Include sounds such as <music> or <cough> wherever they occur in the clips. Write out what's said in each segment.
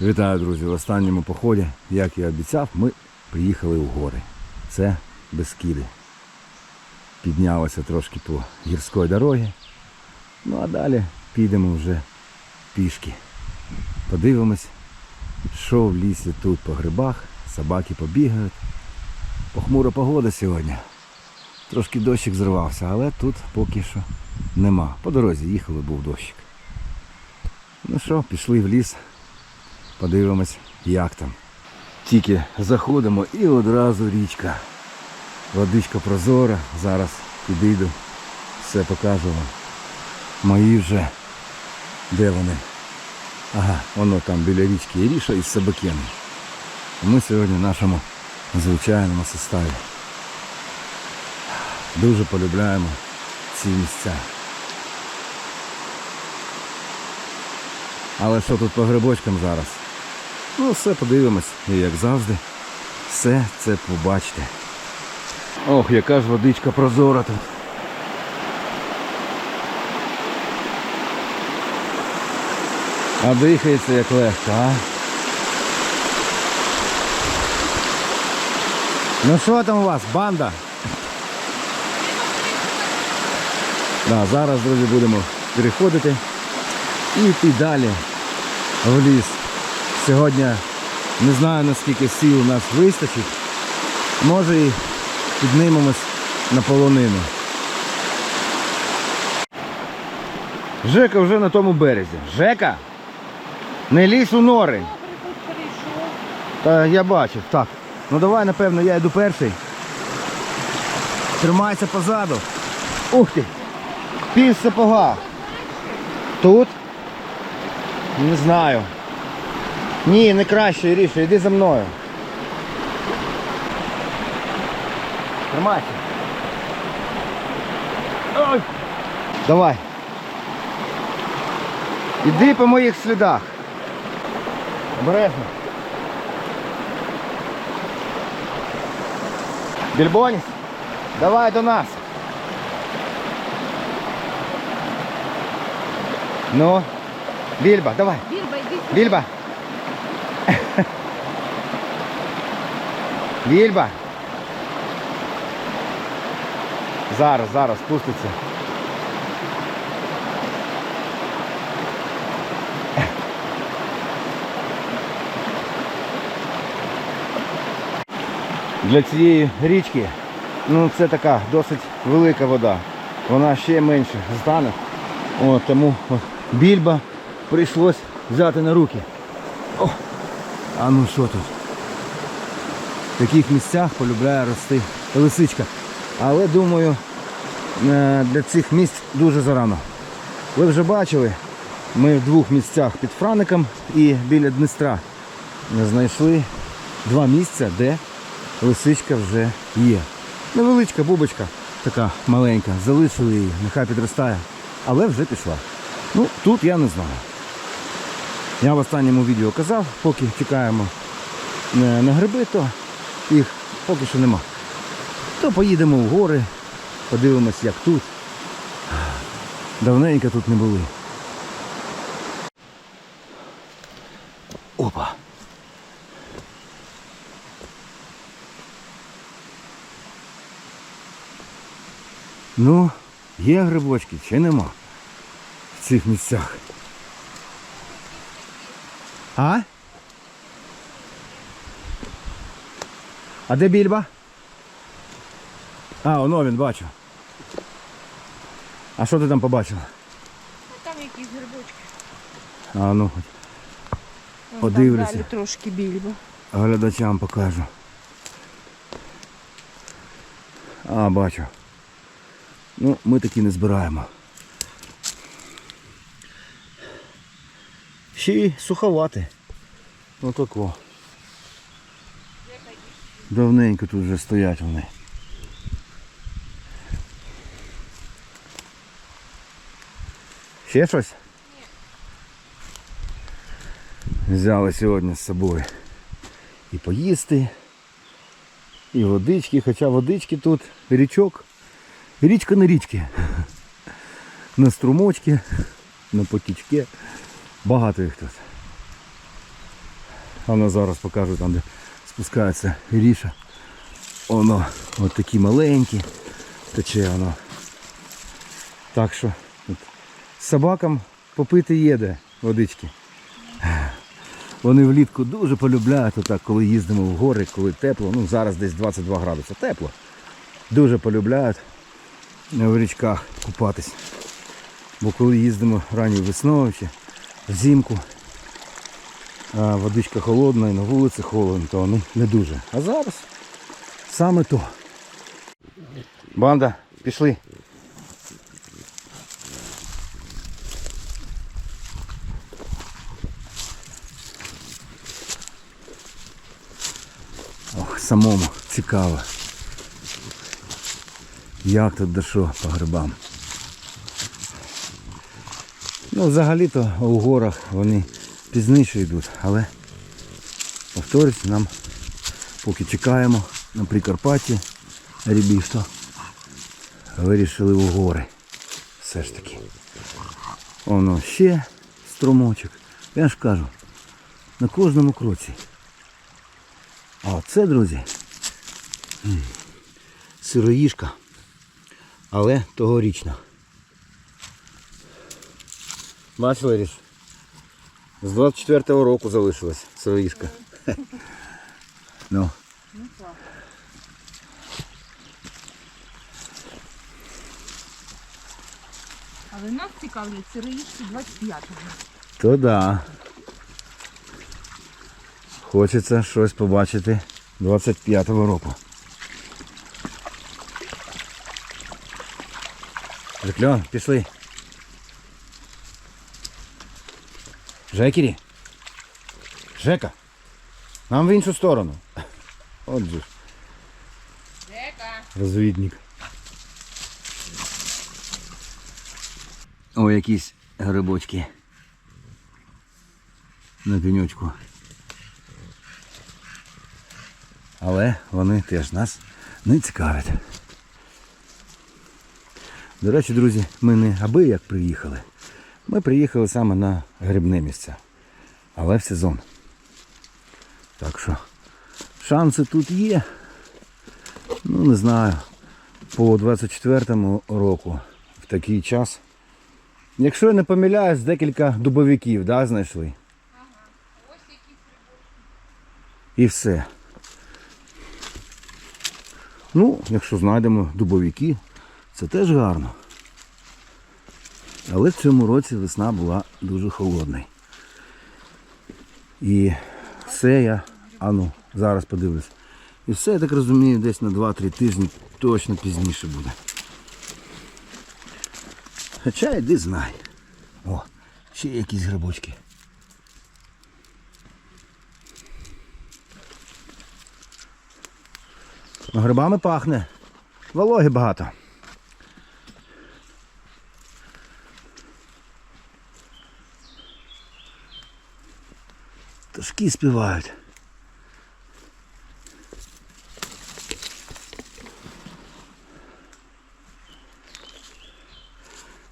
Вітаю, друзі! В останньому поході, як і обіцяв, ми приїхали у гори. Це Бескіди. Піднялися трошки по гірської дорогі. Ну а далі підемо вже пішки. Подивимось, що в лісі тут по грибах, собаки побігають. Похмура погода сьогодні. Трошки дощик зривався, але тут поки що нема. По дорозі їхали, був дощик. Ну що, пішли в ліс, подивимось, як там. Тільки заходимо і одразу річка. Водичка прозора, зараз підійду, все покажу вам. Мої вже. Де вони? Ага, воно там біля річки Іріша із Собакеном. Ми сьогодні в нашому звичайному составі. Дуже полюбляємо ці місця. Але що тут по грибочкам зараз? Ну, все подивимось. І як завжди, все це побачите. Ох, яка ж водичка прозора тут. А дихається як легко, а? Ну що там у вас, банда? Да, зараз, друзі, будемо переходити і йти далі в ліс. Сьогодні не знаю наскільки сил у нас вистачить. Може і піднимемось на полонину. Жека вже на тому березі. Жека! Не лізь у нори. Та я бачив. Так. Ну давай, напевно, я йду перший. Тримайся позаду. Ух ти! Пів сапога. Тут? Не знаю. Ні, не краще, Іріша, йди за мною. Тримайся. Ой. Давай. Іди по моїх слідах. Обережно. Більбоніс, давай до нас. Ну, Більба, давай. Бірба, йди. Більба. Більба. Зараз, зараз спуститься. Для цієї річки, ну це така досить велика вода. Вона ще менше стане. О, тому от, більба прийшлось взяти на руки. О, а ну що тут? В таких місцях полюбляє рости лисичка. Але думаю, е, для цих місць дуже зарано. Ви вже бачили, ми в двох місцях під Фраником і біля Дністра знайшли два місця, де лисичка вже є. Невеличка бубочка, така маленька, залишили її, нехай підростає, але вже пішла. Ну, тут я не знаю. Я в останньому відео казав, поки чекаємо е, на гриби, то їх поки що нема. То поїдемо в гори, подивимось, як тут. Давненько тут не були. Опа. Ну, є грибочки чи нема в цих місцях. А? А де більба? А, воно він бачу. А що ти там побачила? Там якісь грибочки. А ну хоч Подивлюся. Там далі трошки більбо. глядачам покажу. А, бачу. Ну, ми такі не збираємо. Ще й суховати. Отако. Давненько тут вже стоять вони. Ще щось? Взяли сьогодні з собою і поїсти, і водички, хоча водички тут річок. Річка на річки. <laughs> На струмочки, на потічки. Багато їх тут. Воно зараз покажу там, де спускається Гріша. Воно от такі маленькі. Тече воно. Так що от, собакам попити є де водички. Вони влітку дуже полюбляють отак, коли їздимо в гори, коли тепло. Ну зараз десь 22 градуси. Тепло. Дуже полюбляють в річках купатись. Бо коли їздимо ранньою весною чи взимку, водичка холодна і на вулиці холодно, то вони не дуже. А зараз саме то. Банда, пішли. Ох, самому цікаво. Як тут до по грибам. Ну, взагалі-то у горах вони пізніше йдуть, але повторюсь, нам поки чекаємо на Прикарпатті грибів, вирішили у гори. Все ж таки. Воно ще струмочок. Я ж кажу, на кожному кроці. А це, друзі, сироїжка, але тогорічна. Бачили, Ріш? З 24-го року залишилась сироїжка. <laughs> Ну. Але нас цікавлять сироїшки 25-го. То да. Хочеться щось побачити 25-го року. Жекльон, пішли. Жекері. Жека. Нам в іншу сторону. Отже ж. Жека. Розвідник. О, якісь грибочки. На пеньочку. Але вони теж нас не цікавлять. До речі, друзі, ми не аби як приїхали. Ми приїхали саме на грибне місця. Але в сезон. Так що шанси тут є. Ну, не знаю. По 24-му року в такий час. Якщо я не помиляюсь, декілька дубовиків, да, знайшли. І все. Ну, якщо знайдемо дубовики, це теж гарно. Але в цьому році весна була дуже холодна. І все я, а ну, зараз подивлюсь. І все, я так розумію, десь на 2-3 тижні точно пізніше буде. Хоча йди знай. О, ще якісь грибочки. Грибами пахне. Вологи багато. Пташки співають.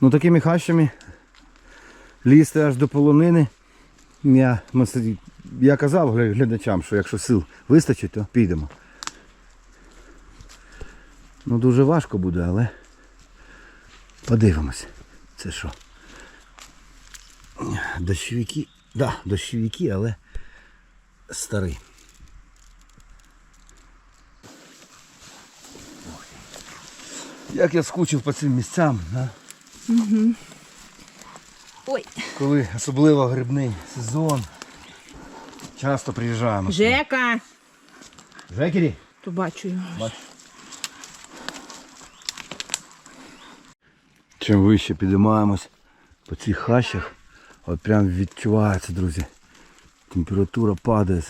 Ну такими хащами лізти аж до полонини. Я, я казав глядачам, що якщо сил вистачить, то підемо. Ну дуже важко буде, але подивимось. Це що? Дощовики. Да, дощовики, але старий. Як я скучив по цим місцям, а? Ой, коли особливо грибний сезон. Часто приїжджаємо. Жека. Жекері? То бачу його. Бач. Чим вище підіймаємось по цих хащах, от прям відчувається, друзі. Температура падає.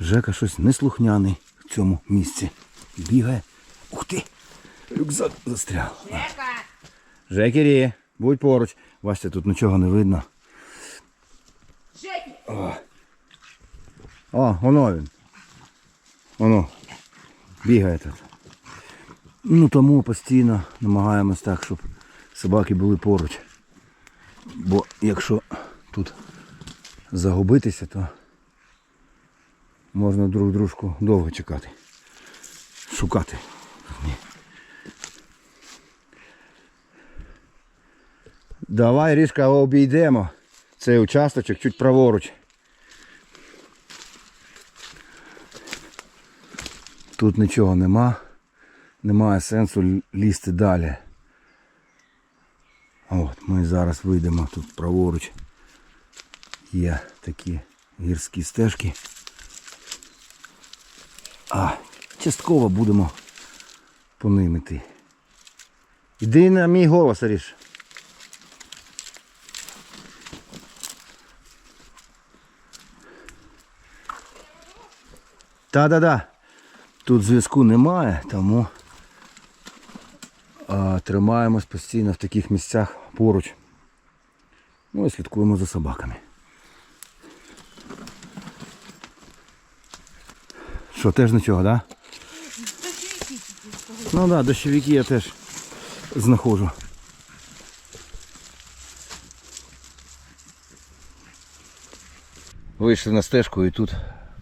Жека щось неслухняний в цьому місці. Бігає. Ух ти! Рюкзак застряг. Жека. Жекері, будь поруч. Бачите, тут нічого не видно. Жекі. О, воно він. Воно. Бігає тут. Ну тому постійно намагаємось так, щоб собаки були поруч. Бо якщо тут загубитися, то можна друг дружку довго чекати. Шукати. Давай, Рішка, обійдемо цей участочок чуть праворуч. Тут нічого нема. Немає сенсу лізти далі. От, ми зараз вийдемо тут праворуч. Є такі гірські стежки. А, частково будемо по ним іти. Іди на мій голос, Аріш. Та-да-да. Тут зв'язку немає, тому тримаємось постійно в таких місцях поруч. Ну і слідкуємо за собаками. Що, теж нічого, так? Да? Ну так, да, дощовики я теж знаходжу. Вийшли на стежку і тут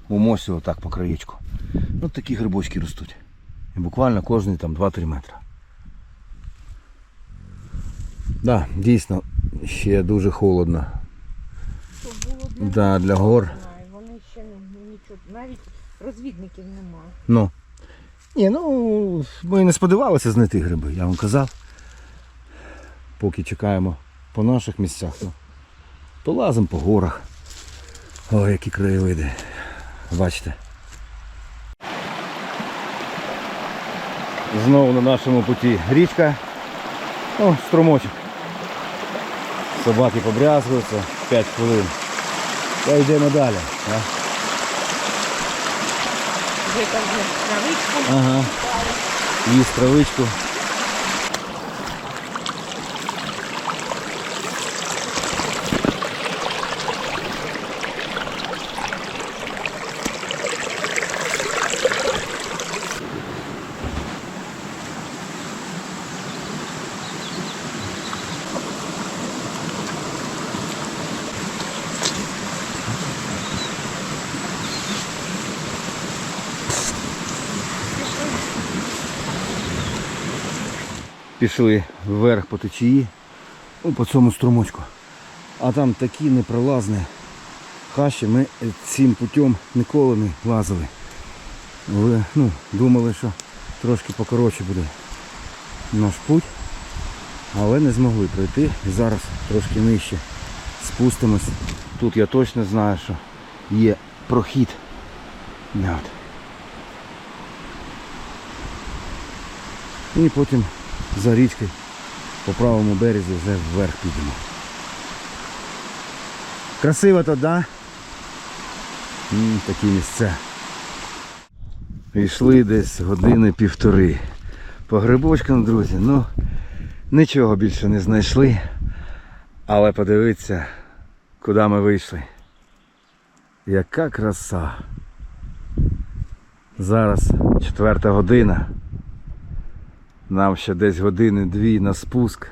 у мосі отак по краєчку. От такі грибочки ростуть. І буквально кожний там 2-3 метри. Да, дійсно, ще дуже холодно. Було для Да, для гор. Вони ще нічого, навіть розвідників немає. Ну. Ні, ну ми не сподівалися знайти гриби, я вам казав. Поки чекаємо по наших місцях. Ну, полазимо по горах. Ой, які краєвиди. Бачите. Знову на нашому путі річка. О, струмочок. Собаки побрязгуються 5 хвилин. Та йдемо далі. А? Вже там вже травичку. Ага. Їсть травичку. Пішли вверх по течії, ну, по цьому струмочку. А там такі непролазні хащі. Ми цим путем ніколи не лазили. Але, ну, думали, що трошки покоротше буде наш путь. Але не змогли пройти. Зараз трошки нижче спустимось. Тут я точно знаю, що є прохід. От. І потім за річкою по правому березі вже вверх підемо. Красиво тут, да? М, такі місця. Йшли десь години півтори. По грибочкам, друзі, ну нічого більше не знайшли. Але подивіться, куди ми вийшли. Яка краса. Зараз четверта година. Нам ще десь години-дві на спуск.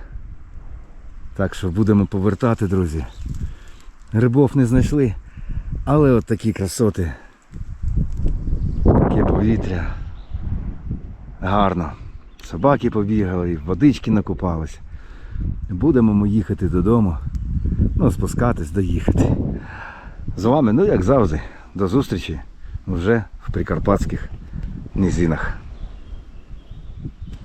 Так що будемо повертати, друзі. Грибов не знайшли, але от такі красоти. Таке повітря. Гарно. Собаки побігали, водички накупались. Будемо ми їхати додому. Ну, спускатись, доїхати. З вами, ну як завжди, до зустрічі вже в прикарпатських низинах.